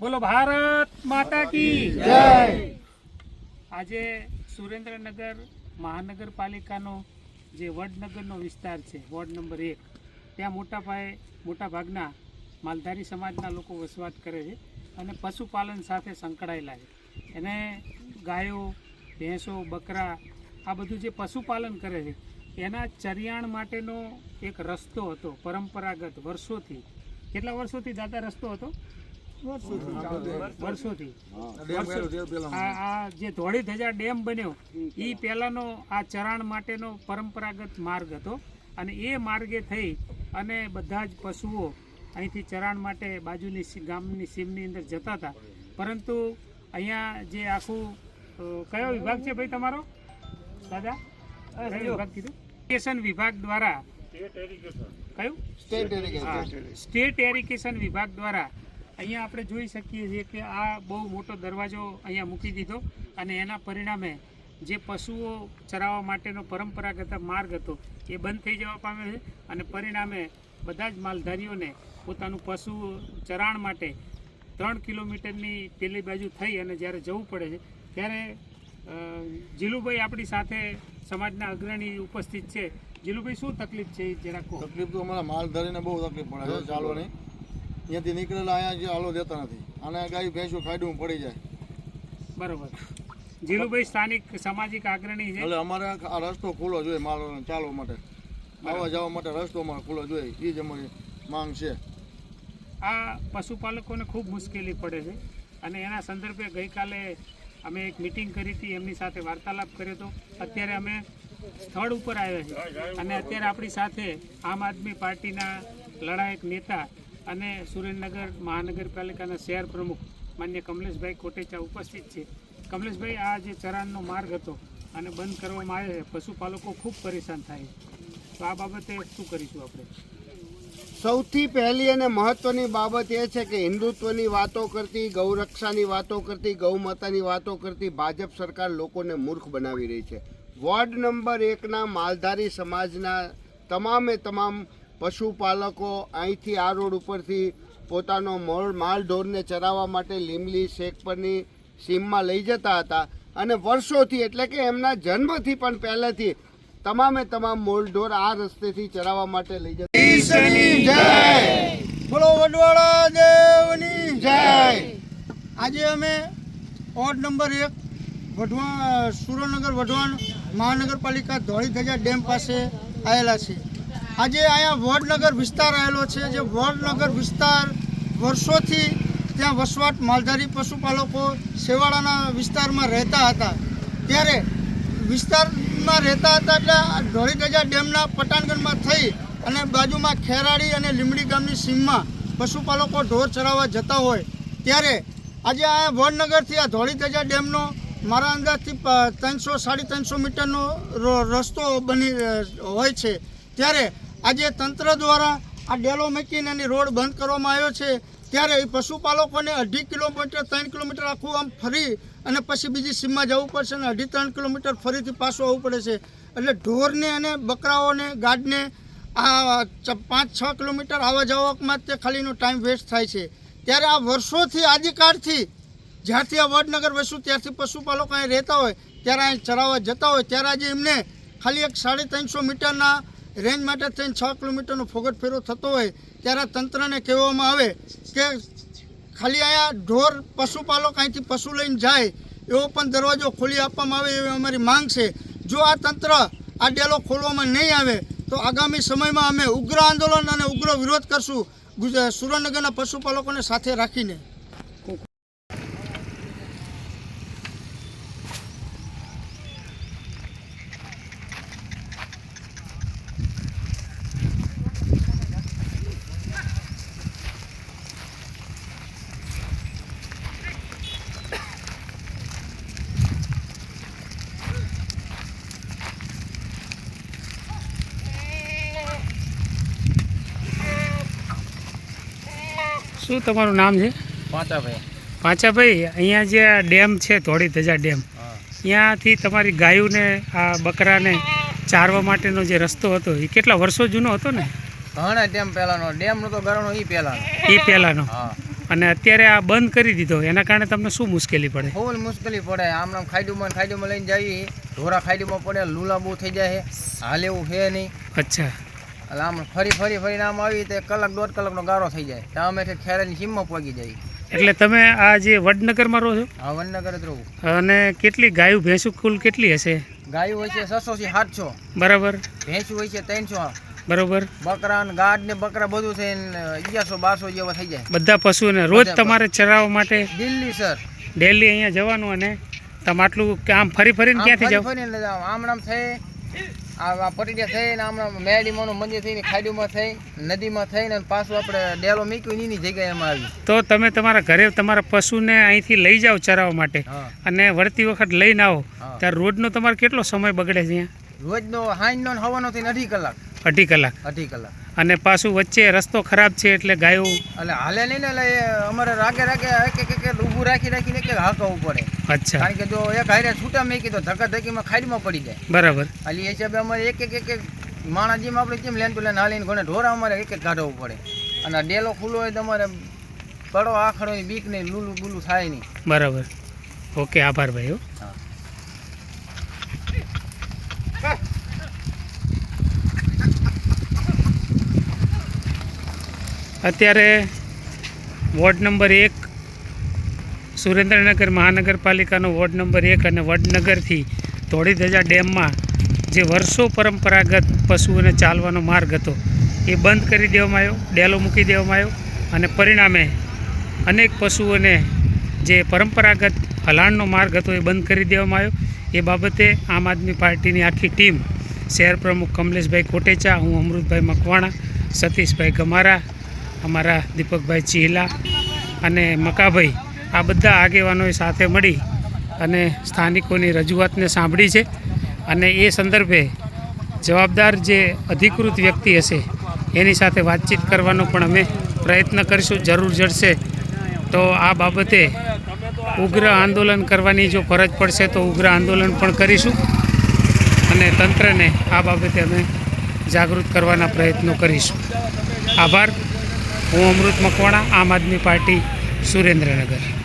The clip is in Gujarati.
બોલો ભારત માતા કી જય. આજે સુરેન્દ્રનગર મહાનગરપાલિકાનો જે વડનગરનો વિસ્તાર છે વોર્ડ નંબર એક ત્યાં મોટા પાયે મોટા ભાગના માલધારી સમાજના લોકો વસવાટ કરે છે અને પશુપાલન સાથે સંકળાયેલા છે. એને ગાયો ભેંસો બકરા આ બધું જે પશુપાલન કરે છે એના ચરિયાણ માટેનો એક રસ્તો હતો પરંપરાગત વર્ષોથી. કેટલા વર્ષોથી દાદા રસ્તો હતો? વર્ષોથી. આ આ જે ધોળી ધજા ડેમ બન્યો એ પહેલાંનો આ ચરાણ માટેનો પરંપરાગત માર્ગ હતો. અને એ માર્ગે થઈ અને બધા જ પશુઓ અહીંથી ચરાણ માટે બાજુની ગામની સીમની અંદર જતા હતા. પરંતુ અહીંયા જે આખું કયો વિભાગ છે ભાઈ તમારો? દાદા વિભાગ કીધું? ઇરિગેશન વિભાગ દ્વારા કયું? સ્ટેટ એરિગેશન વિભાગ દ્વારા અહીંયા આપણે જોઈ શકીએ છીએ કે આ બહુ મોટો દરવાજો અહીંયા મૂકી દીધો અને એના પરિણામે જે પશુઓ ચરાવવા માટેનો પરંપરાગત માર્ગ હતો, એ બંધ થઈ જવા પામે છે અને પરિણામે બધા જ માલધારીઓને પોતાનું પશુ ચરાણ માટે ત્રણ કિલોમીટરની પેલી બાજુ થઈ અને જ્યારે જવું પડે છે, ત્યારે જીલુભાઈ આપણી સાથે સમાજના અગ્રણી ઉપસ્થિત છે. જીલુભાઈ, શું તકલીફ છે જરા તકલીફ તો અમારા માલધારીને બહુ તકલીફ પડે છે, ચાલવાની. અહીંયાથી નીકળેલા અહીંયા જે હાલો દેતા નથી. અને ગાય ભેંસો ખાડું પડી જાય. બરોબર. જીલુભાઈ સ્થાનિક સામાજિક આગ્રણી છે. એટલે અમારે આ રસ્તો ખુલ્લો જોઈએ માલ ચાલવા માટે. આવવા જવા માટે રસ્તો અમારે ખુલ્લો જોઈએ. એ જ અમારી માંગ છે. આ પશુપાલકોને ખૂબ મુશ્કેલી પડે છે. અને એના સંદર્ભે ગઈકાલે અમે એક મિટિંગ કરી હતી. એમની સાથે વાર્તાલાપ કર્યો હતો. અત્યારે અમે સ્થળ ઉપર આવ્યા છીએ. અને અત્યારે આપણી સાથે આમ આદમી પાર્ટીના લડાયક નેતા અને સુરેન્દ્રનગર મહાનગરપાલિકાના શહેર પ્રમુખ માન્ય કમલેશભાઈ કોટેચા ઉપસ્થિત છે. કમલેશભાઈ, આ જે ચરાણનો માર્ગ હતો અને બંધ કરવામાં આવ્યો છે, પશુપાલકો ખૂબ પરેશાન થાય તો આ બાબતે શું કરીશું આપણે? સૌથી પહેલી અને મહત્વની બાબત એ છે કે હિન્દુત્વની વાતો કરતી, ગૌરક્ષાની વાતો કરતી, ગૌમાતાની વાતો કરતી ભાજપ સરકાર લોકોને મૂર્ખ બનાવી રહી છે. વોર્ડ નંબર એકના માલધારી સમાજના તમામે તમામ પશુપાલકો અહીંથી આ રોડ ઉપરથી પોતાનો મોળ, માલ ઢોરને ચરાવવા માટે લીમલી, શેક પરની સીમમાં લઈ જતા હતા અને વર્ષોથી એટલે કે એમના જન્મથી પણ પહેલેથી તમામે તમામ મોલ ઢોર આ રસ્તેથી ચરાવવા માટે લઈ જતા જય! બોલો વડવાળા દેવની જય! આજે અમે વોર્ડ નંબર એક વઢવાણ સુરેન્દ્રનગર વઢવાણ મહાનગરપાલિકા ધોળી ધજા ડેમ પાસે આવેલા છે આજે અહીંયા વડનગર વિસ્તાર આવેલો છે, જે વડનગર વિસ્તાર વર્ષોથી ત્યાં વસવાટ માલધારી પશુપાલકો સેવાળાના વિસ્તારમાં રહેતા હતા. ત્યારે વિસ્તારમાં રહેતા હતા એટલે ધોળી ડેમના પટાણગઢમાં થઈ અને બાજુમાં ખેરાડી અને લીમડી ગામની સીમમાં પશુપાલકો ઢોર ચરાવવા જતા હોય. ત્યારે આજે આ વડનગરથી આ ધોળી ધજા ડેમનો મારા અંદાજથી ત્રણસો, સાડી ત્રણસો મીટરનો રસ્તો બની હોય છે. ત્યારે આજે તંત્ર દ્વારા આ ડેલો મૂકીને એની રોડ બંધ કરવામાં આવ્યો છે. ત્યારે એ પશુપાલકોને અઢી કિલોમીટર, ત્રણ કિલોમીટર આખું આમ ફરી અને પછી બીજી સીમમાં જવું પડશે અને અઢી, ત્રણ કિલોમીટર ફરીથી પાછું આવવું પડે છે. એટલે ઢોરને અને બકરાઓને, ગાડને આ પાંચ, છ કિલોમીટર આવવા જવામાં તે ખાલીનો ટાઈમ વેસ્ટ થાય છે. ત્યારે આ વર્ષોથી આદિકાળથી જ્યારથી આ વડનગર વસ્યું ત્યારથી પશુપાલકો અહીં રહેતા હોય, ત્યારે અહીં ચરાવવા જતા હોય, ત્યારે આજે એમને ખાલી એક સાડી ત્રણસો મીટરના રેન્જ માટે થઈને છ કિલોમીટરનો ફોગટ ફેરો થતો હોય ત્યારે તંત્રને કહેવામાં આવે કે ખાલી અહીંયા ઢોર પશુપાલક અહીંથી પશુ લઈને જાય એવો પણ દરવાજો ખોલી આપવામાં આવે એવી અમારી માંગ છે. જો આ તંત્ર આ ડેલો ખોલવામાં નહીં આવે, તો આગામી સમયમાં અમે ઉગ્ર આંદોલન અને ઉગ્ર વિરોધ કરશું સુરેન્દ્રનગરના પશુપાલકોને સાથે રાખીને. શું તમારું નામ છે? પાંચાભાઈ. પાંચાભાઈ અહીંયા જે આ ડેમ છે ધોળી ધજા ડેમ ત્યાંથી તમારી ગાયોને આ બકરાને ચારવા માટેનો જે રસ્તો હતો એ કેટલા વર્ષો જૂનો હતો ને? ઘણા ડેમ પહેલાનો ડેમ તો ઘરનો એ પહેલાનો. એ પહેલાંનો. અને અત્યારે આ બંધ કરી દીધો એના કારણે તમને શું મુશ્કેલી પડે? ફૂલ મુશ્કેલી પડે. આમ આમ ખાઈડુમાં ખાઈડુમાં લઈને જઈએ. ઢોરા ખાઈડુમાં પડે લૂલા બહુ થઈ જાય છે. હાલ એવું છે નહીં. અચ્છા. એટલે આમ ફરી ફરી ફરીને આમ આવી તો કલાક દોઢ કલાકનો ગારો થઈ જાય. તો અમે ખેરાની સીમમાં પહોંચી જઈએ. એટલે તમે આ જે વડનગરમાં રહો છો? હા વડનગર જ રહું. અને કેટલી ગાયું ભેંસું કુલ કેટલી હશે? ગાયું હોય છે છસો થી સાતસો. બરાબર. ભેંસું હોય છે ત્રણસો. બરોબર. બકરા ને ગાઢ ને બકરા બધું થઈને અગિયારસો બારસો જેવા થઈ જાય. બધા પશુઓને રોજ તમારે ચરાવવા માટે? દિલ્હી સર. ડેલી અહીંયા જવાનું અને તમે આટલું કે આમ ફરી ફરીને ક્યાંથી જાવ આમ આમ થઈ આ પટડિયા થઈને હમણાં મેડીમાનું મંદિર થઈને ખાડીમાં થઈ નદીમાં થઈને અને પાછું આપણે ડેલો મૂક્યું એની જગ્યાએ એમાં આવી. તો તમે તમારા ઘરે તમારા પશુને અહીંથી લઈ જાઓ ચરાવવા માટે અને વળતી વખત લઈને આવો. ત્યારે રોજનો તમારે કેટલો સમય બગડે છે રોજનો હાંજનો હવાનો થઈને અઢી કલાક. અઢી કલાક. અઢી કલાક. અને પાછું વચ્ચે રસ્તો ખરાબ છે એટલે ગાયો એટલે હાલે નહીં ને એટલે અમારે રાગે રાગે એક ઊભું રાખી રાખીને એક હાંકવું પડે અચ્છા. કારણ કે જો એક હારે છૂટા મેકી તો ધક્કા ધક્કીમાં ખાડીમાં પડી જાય. બરાબર. એટલે એ હિસાબે અમારે એક એક એક એક માણસ જેમ આપણે જેમ લેન ટુ લેન હાલીને ઘણે ઢોરા અમારે એક એક કાઢવું પડે. અને ડેલો ખુલ્લો હોય તો અમારે કડો આખડો બીક નહીં લૂલું બુલું થાય નહીં. બરાબર. ઓકે આભાર ભાઈ હો. હા. અત્યારે વોર્ડ નંબર એક સુરેન્દ્રનગર મહાનગરપાલિકાનો વોર્ડ નંબર એક અને વડનગરથી ધોળીધજા ડેમમાં જે વર્ષો પરંપરાગત પશુઓને ચાલવાનો માર્ગ હતો, એ બંધ કરી દેવામાં આવ્યો, ડેલો મૂકી દેવામાં આવ્યો અને પરિણામે અનેક પશુઓને જે પરંપરાગત હલાણનો માર્ગ હતો એ બંધ કરી દેવામાં આવ્યો. એ બાબતે આમ આદમી પાર્ટીની આખી ટીમ, શહેર પ્રમુખ કમલેશભાઈ કોટેચા, હું અમૃતભાઈ મકવાણા, સતીશભાઈ ગમારા, અમારા દીપકભાઈ ચીલા અને મકાભાઈ આ બધા આગેવાનોએ સાથે મળી અને સ્થાનિકોની રજૂઆતને સાંભળી છે અને એ સંદર્ભે જવાબદાર જે અધિકૃત વ્યક્તિ હશે એની સાથે વાતચીત કરવાનો પણ અમે પ્રયત્ન કરીશું, જરૂર જડશે. તો આ બાબતે ઉગ્ર આંદોલન કરવાની જો ફરજ પડશે તો ઉગ્ર આંદોલન પણ કરીશું અને તંત્રને આ બાબતે અમે જાગૃત કરવાના પ્રયત્નો કરીશું. આભાર. હું અમૃત મકવાણા, આમ આદમી પાર્ટી સુરેન્દ્રનગર.